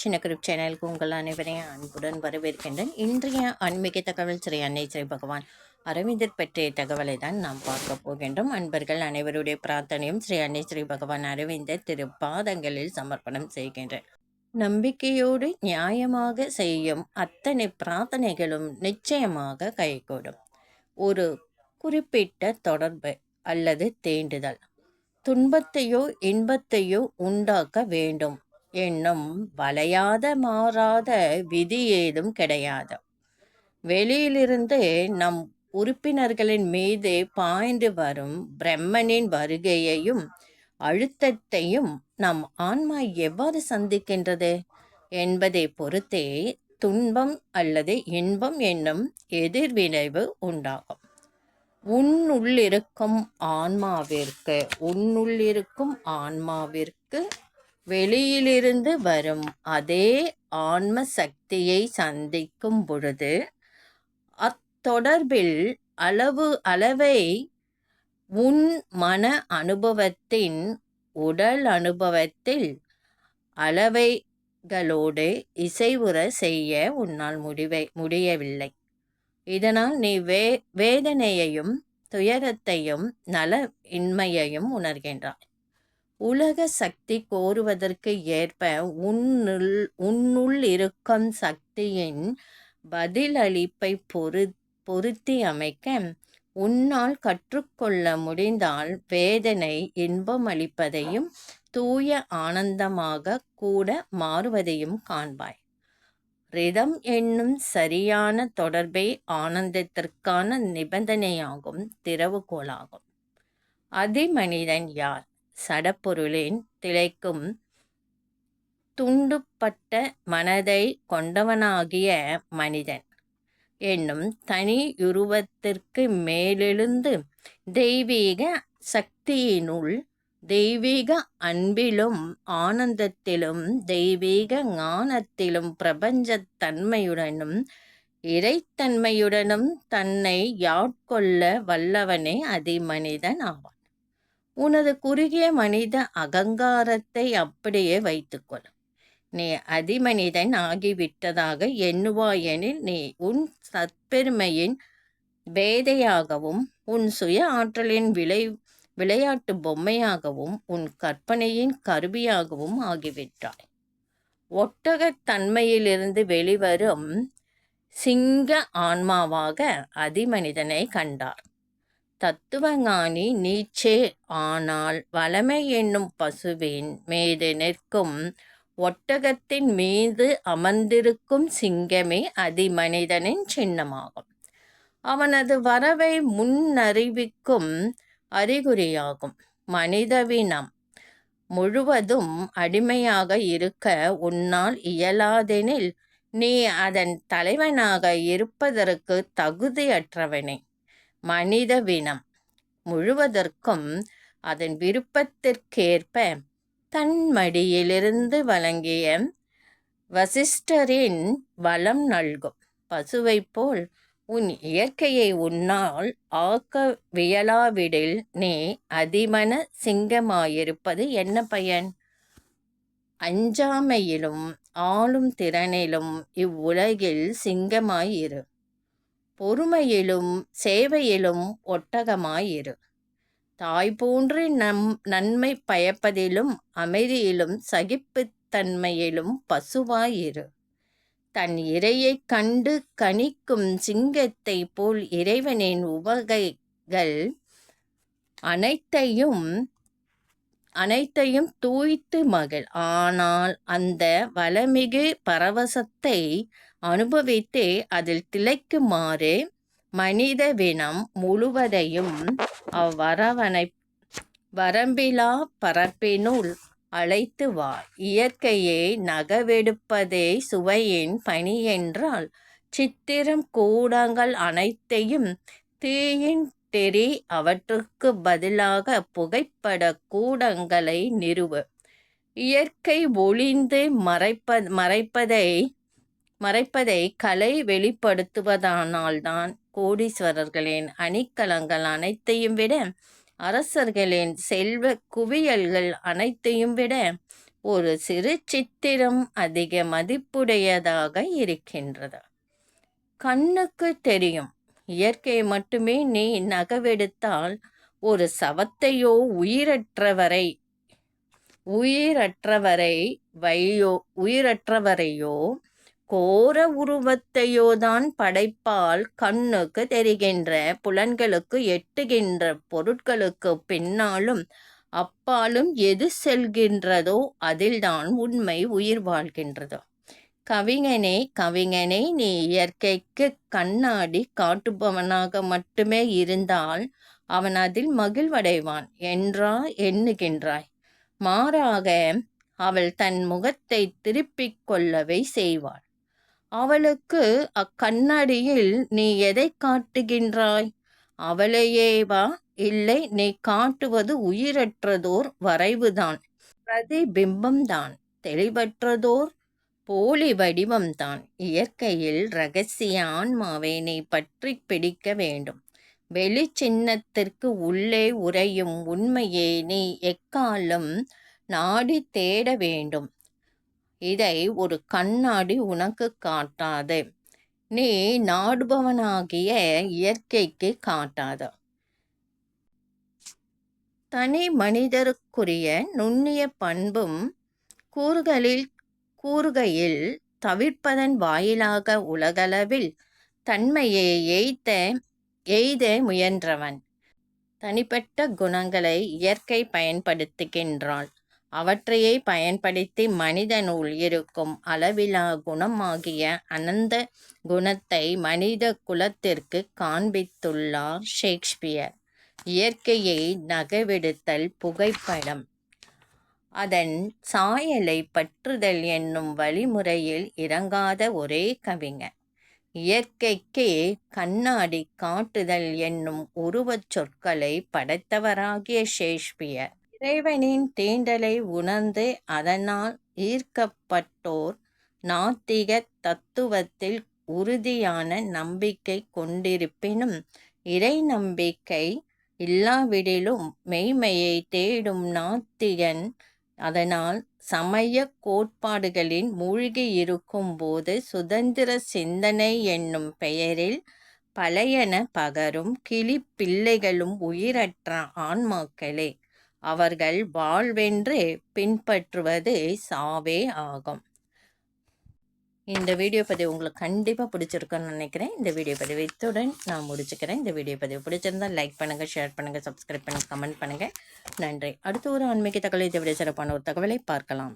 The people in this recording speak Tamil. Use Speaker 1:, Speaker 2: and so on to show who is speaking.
Speaker 1: சின்ன குரூப் சேனலுக்கு உங்கள் அனைவரையும் அன்புடன் வரவேற்கின்றேன். இன்றைய ஆன்மீக தகவல் ஸ்ரீ அன்னை ஸ்ரீ பகவான் அரவிந்தர் பற்றிய தகவலை தான் நாம் பார்க்க போகின்றோம். அன்பர்கள் அனைவருடைய பிரார்த்தனையும் ஸ்ரீ அன்னை ஸ்ரீ பகவான் அரவிந்தர் திருப்பாதங்களில் சமர்ப்பணம் செய்கின்றேன். நம்பிக்கையோடு நியாயமாக செய்யும் அத்தனை பிரார்த்தனைகளும் நிச்சயமாக கைகூடும். ஒரு குறிப்பிட்ட தொடர்பு அல்லது தேண்டுதல். துன்பத்தையோ இன்பத்தையோ உண்டாக்க வேண்டும். என்னும் வளையாத மாறாத விதி ஏதும் கிடையாது. வெளியிலிருந்து நம் உறுப்பினர்களின் மீது பாய்ந்து வரும் பிரம்மனின் வருகையையும் அழுத்தத்தையும் நம் ஆன்மா எவ்வாறு சந்திக்கின்றது என்பதை பொறுத்தே துன்பம் அல்லது இன்பம் என்னும் எதிர்விளைவு உண்டாகும். உன்னுள்ளிருக்கும் ஆன்மாவிற்கு உன்னுள்ளிருக்கும் ஆன்மாவிற்கு வெளியிலிருந்து வரும் அதே ஆன்ம சக்தியை சந்திக்கும் பொழுது அத்தொடர்பில் அளவு அளவை உன் மன அனுபவத்தின் உடல் அனுபவத்தில் அளவைகளோடு இசைவுற செய்ய உன்னால் முடிவை முடியவில்லை. இதனால் நீ வே வேதனையையும் துயரத்தையும் நல இன்மையையும் உணர்கின்றாய். உலக சக்தி கோருவதற்கு ஏற்ப உன்னுள் உன்னுள் இருக்கும் சக்தியின் பதிலளிப்பை பொரு பொருத்தி அமைக்க உன்னால் கற்றுக்கொள்ள முடிந்தால் வேதனை இன்பம் அளிப்பதையும் தூய ஆனந்தமாக கூட மாறுவதையும் காண்பாய். ரிதம் என்னும் சரியான தொடர்பே ஆனந்தத்திற்கான நிபந்தனையாகும் திறவுகோலாகும். அதிமனிதன் யார்? சடப்பொருளின் திளைக்கும் துண்டுப்பட்ட மனதை கொண்டவனாகிய மனிதன். என்னும் தனியுருவத்திற்கு மேலெழுந்து தெய்வீக சக்தியினுள் தெய்வீக அன்பிலும் ஆனந்தத்திலும் தெய்வீக ஞானத்திலும் பிரபஞ்சத்தன்மையுடனும் இறைத்தன்மையுடனும் தன்னை யாட்கொள்ள வல்லவனே அதிமனிதன் ஆவான். உனது குறுகிய மனித அகங்காரத்தை அப்படியே வைத்துக்கொள். நீ அதிமனிதன் ஆகிவிட்டதாக எண்ணுவாயெனில் நீ உன் சத்பெருமையின் வேதையாகவும் உன் சுய ஆற்றலின் விளை விளையாட்டு பொம்மையாகவும் உன் கற்பனையின் கருவியாகவும் ஆகிவிட்டாய். ஒட்டகத் தன்மையிலிருந்து வெளிவரும் சிங்க ஆன்மாவாக அதிமனிதனை கண்டார். தத்துவஞானி நீச்சே ஆனால் வளமை என்னும் பசுவின் மீது நிற்கும் ஒட்டகத்தின் மீது அமர்ந்திருக்கும் சிங்கமே அதிமனிதனின் சின்னமாகும். அவனது வரவை முன்னறிவிக்கும் அறிகுறியாகும். மனிதவினம் முழுவதும் அடிமையாக இருக்க உன்னால் இயலாதெனில் நீ அதன் தலைவனாக இருப்பதற்கு தகுதியற்றவனே. மனித வினம். முழுவதற்கும் அதன் விருப்பத்திற்கேற்ப தன் மடியிலிருந்து வழங்கிய வசிஷ்டரின் வளம் நல்கும். பசுவைப் போல் உன் இயற்கையை உன்னால் ஆக்கவியலாவிடில் நீ அதிமன சிங்கமாயிருப்பது என்ன பயன்? அஞ்சாமையிலும் ஆளும் திறனிலும் இவ்வுலகில் சிங்கமாயிரு பொறுமையிலும் சேவையிலும் ஒட்டகமாயிரு. தாய் போன்று நம் நன்மை பயப்பதிலும் அமைதியிலும் சகிப்புத்தன்மையிலும் பசுவாயிரு. தன் இரையைக் கண்டு கணிக்கும் சிங்கத்தை போல் இறைவனின் உவகைகள் அனைத்தையும் அனைத்தையும் தூய்த்து மகள் ஆனால் அந்த வளமிகு பரவசத்தை அனுபவித்தே அதில் திளைக்குமாறு மனிதவினம் முழுவதையும் அவ்வரவனை வரம்பிலா பரப்பினுள் அழைத்து வா. இயற்கையை நகவெடுப்பதே சுவையின் பணி என்றால் சித்திரம் கூடங்கள் அனைத்தையும் தீயின் தெரி அவற்றுக்கு பதிலாக புகைப்பட கூடங்களை நிறுவு. இயற்கை ஒளிந்து மறைப்ப மறைப்பதை மறைப்பதை கலை வெளிப்படுத்துவதானால்தான் கோடீஸ்வரர்களின் அணிக்கலங்கள் அனைத்தையும் விட அரசர்களின் செல்வ குவியல்கள் அனைத்தையும் விட ஒரு சிறு சித்திரம் அதிக மதிப்புடையதாக இருக்கின்றது. கண்ணுக்கு தெரியும். இயற்கை மட்டுமே நீ நகவெடுத்தால் ஒரு சவத்தையோ உயிரற்றவரை உயிரற்றவரை வையோ உயிரற்றவரையோ கோர உருவத்தையோதான் படைப்பால் கண்ணுக்கு தெரிகின்ற புலன்களுக்கு எட்டுகின்ற பொருட்களுக்கு பின்னாலும் அப்பாலும் எது செல்கின்றதோ அதில்தான் உண்மை உயிர் வாழ்கின்றதோ. கவிஞனே கவிஞனே நீ இயற்கைக்கு கண்ணாடி காட்டுபவனாக மட்டுமே இருந்தால் அவன் அதில் மகிழ்வடைவான் என்றா எண்ணுகின்றாய். மாறாக அவள் தன் முகத்தை திருப்பிக் கொள்ளவே செய்வாள். அவளுக்கு அக்கண்ணாடியில் நீ எதை காட்டுகின்றாய்? அவளையேவா இல்லை நீ காட்டுவது உயிரற்றதோர் வரைவுதான். பிரதிபிம்பம்தான். தெளிவற்றதோர் போலி வடிவம்தான். இயற்கையில் ரகசிய ஆன்மாவை நீ பற்றி பிடிக்க வேண்டும். வெளி சின்னத்திற்கு உள்ளே உறையும் உண்மையை நீ எக்காலம் நாடி தேட வேண்டும். இதை ஒரு கண்ணாடி உனக்கு காட்டாது. நீ நாடுபவனாகிய இயற்கைக்கு காட்டாத. தனி மனிதருக்குரிய நுண்ணிய பண்பும் கூறுகளில் கூறுகையில் தவிர்ப்பதன் வாயிலாக உலகளவில் தன்மையை எய்த எய்த முயன்றவன். தனிப்பட்ட குணங்களை இயற்கை பயன்படுத்துகின்றாள். அவற்றையே பயன்படுத்தி மனிதனுள் இருக்கும் அளவிலா குணமாகிய அனந்த குணத்தை மனித குலத்திற்கு காண்பித்துள்ளார் ஷேக்ஸ்பியர். இயற்கையை நகவெடுத்தல் புகைப்படம். அதன் சாயலை பற்றுதல் என்னும் வழிமுறையில் இறங்காத ஒரே கவிஞர். இயற்கைக்கே கண்ணாடி காட்டுதல் என்னும் உருவச் சொற்களை படைத்தவராகிய ஷேக்ஸ்பியர். இறைவனின் தீண்டலை உணர்ந்து அதனால் ஈர்க்கப்பட்டோர் நாத்திக தத்துவத்தில் உறுதியான நம்பிக்கை கொண்டிருப்பினும் இறை நம்பிக்கை இல்லாவிடிலும் மெய்மையை தேடும் நாத்திகன் அதனால் சமய கோட்பாடுகளின் மூழ்கியிருக்கும் போது சுதந்திர சிந்தனை என்னும் பெயரில் பழையன பகரும் கிளி பிள்ளைகளும் உயிரற்ற ஆன்மாக்களே. அவர்கள் வாழ்வென்று பின்பற்றுவது சாவே ஆகும். இந்த வீடியோ பதிவு உங்களுக்கு கண்டிப்பாக பிடிச்சிருக்குன்னு நினைக்கிறேன். இந்த வீடியோ பதிவு இத்துடன் நான் முடிச்சுக்கிறேன். இந்த வீடியோ பதிவு பிடிச்சிருந்தால் லைக் பண்ணுங்கள் ஷேர் பண்ணுங்கள் சப்ஸ்கிரைப் பண்ணுங்கள் கமெண்ட் பண்ணுங்கள் நன்றி. அடுத்த ஒரு ஆன்மீக தகவலை இதை விட சிறப்பான ஒரு தகவலை பார்க்கலாம்.